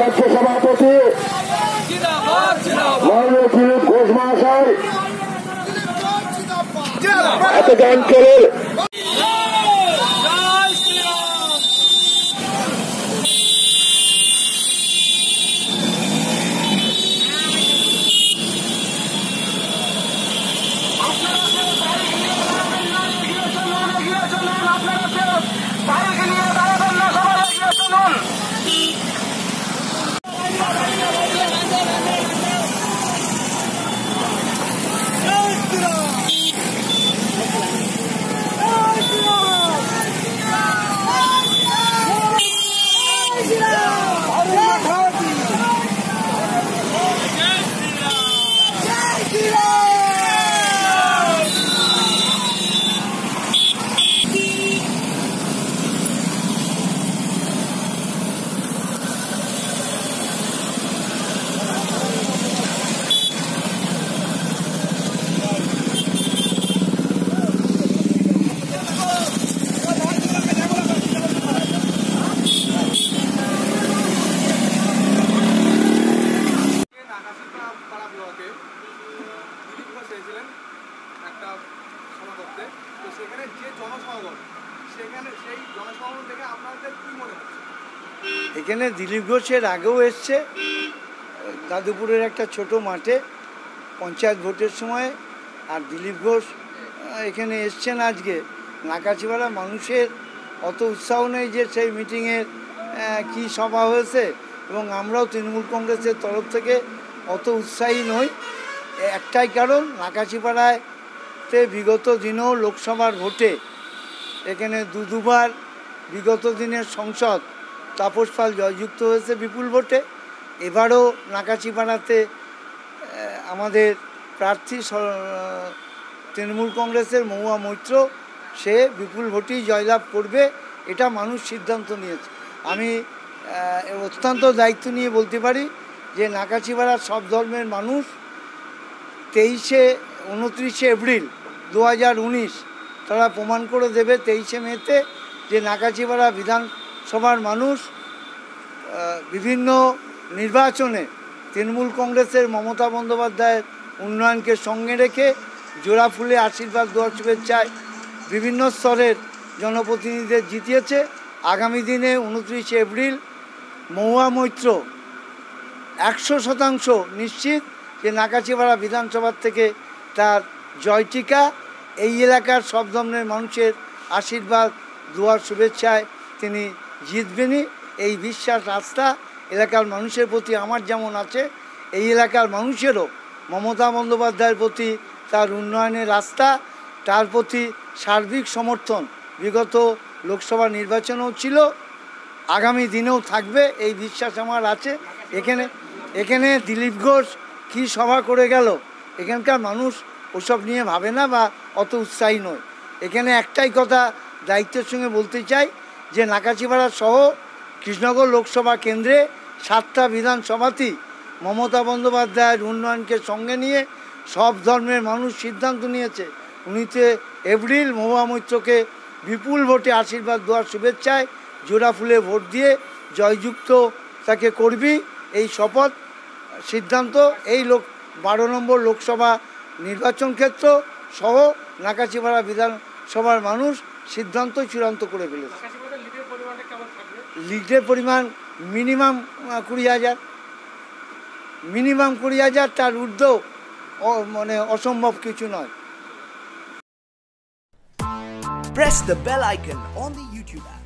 রাজ্য সভাপতি। ঘোষ মহাশয়। এত গান করে নাকাশিপা পাড়া ব্লকে দিলীপ ঘোষ এসেছিলেন একটা সভা তো সেখানে যে জনসমাগম, সেখানে সেই জনসমাগম দেখে আপনাদের কি মনে হচ্ছে? এখানে দিলীপ ঘোষের আগেও এসছে। দাদুপুরের একটা ছোট মাঠে পঞ্চায়েত ভোটের সময় আর দিলীপ ঘোষ এখানে এসছেন আজকে। নাকাছিপাড়া মানুষের অত উৎসাহ নেই যে সেই মিটিংয়ের কি সভা হয়েছে এবং আমরাও তৃণমূল কংগ্রেসের তরফ থেকে অত উৎসাহী নই। একটাই কারণ নাকাছিপাড়ায় তে বিগত দিনেও লোকসভার ভোটে, এখানে দু দুবার বিগত দিনের সংসদ তাপস পাল জয়যুক্ত হয়েছে বিপুল ভোটে। এবারও নাকাচিপাড়াতে আমাদের প্রার্থী তৃণমূল কংগ্রেসের মহুয়া মৈত্র, সে বিপুল ভোটেই জয়লাভ করবে, এটা মানুষ সিদ্ধান্ত নিয়েছে। আমি অত্যন্ত দায়িত্ব নিয়ে বলতে পারি যে নাকাচিপাড়ার সব ধর্মের মানুষ তেইশে, উনত্রিশে এপ্রিল দু হাজার উনিশ, তারা প্রমাণ করে দেবে তেইশে মেতে যে নাকাচিপাড়া বিধানসভার মানুষ বিভিন্ন নির্বাচনে তৃণমূল কংগ্রেসের মমতা বন্দ্যোপাধ্যায়ের উন্নয়নকে সঙ্গে রেখে জোড়া ফুলে আশীর্বাদ দেওয়ার শুভেচ্ছায় বিভিন্ন স্তরের জনপ্রতিনিধিদের জিতিয়েছে। আগামী দিনে উনত্রিশে এপ্রিল মহুয়া মৈত্র একশো শতাংশ নিশ্চিত যে নাকাচিপাড়া বিধানসভার থেকে তার জয়টিকা এই এলাকার সব ধরনের মানুষের আশীর্বাদ, দুয়ার শুভেচ্ছায় তিনি জিতবেনই। এই বিশ্বাস, আস্থা এলাকার মানুষের প্রতি আমার যেমন আছে, এই এলাকার মানুষেরও মমতা বন্দ্যোপাধ্যায়ের প্রতি তার উন্নয়নের রাস্তা তার প্রতি সার্বিক সমর্থন। বিগত লোকসভা নির্বাচনেও ছিল, আগামী দিনেও থাকবে, এই বিশ্বাস আমার আছে। এখানে এখানে দিলীপ ঘোষ কী সভা করে গেল? এখানকার মানুষ ওসব নিয়ে ভাবে না বা অত উৎসাহী নয়। এখানে একটাই কথা দায়িত্বের সঙ্গে বলতে চাই যে নাকাচিপাড়া সহ কৃষ্ণনগর লোকসভা কেন্দ্রে সাতটা বিধানসভাতেই মমতা বন্দ্যোপাধ্যায়ের উন্নয়নকে সঙ্গে নিয়ে সব ধর্মের মানুষ সিদ্ধান্ত নিয়েছে। উনিতে এপ্রিল মহুয়া মৈত্রকে বিপুল ভোটে আশীর্বাদ দেওয়ার শুভেচ্ছায় জোড়া ফুলে ভোট দিয়ে জয়যুক্ত তাকে করবি, এই শপথ, সিদ্ধান্ত, এই লোক, বারো নম্বর লোকসভা নির্বাচন ক্ষেত্র সহ নাকাচিপাড়া বিধানসভার মানুষ সিদ্ধান্ত চূড়ান্ত করে ফেলেছে। লিডের পরিমাণ মিনিমাম কুড়ি হাজার। মিনিমাম কুড়ি হাজার তার ঊর্ধ্বেও অ- মানে অসম্ভব কিছু নয়। Press the bell icon on the YouTube app.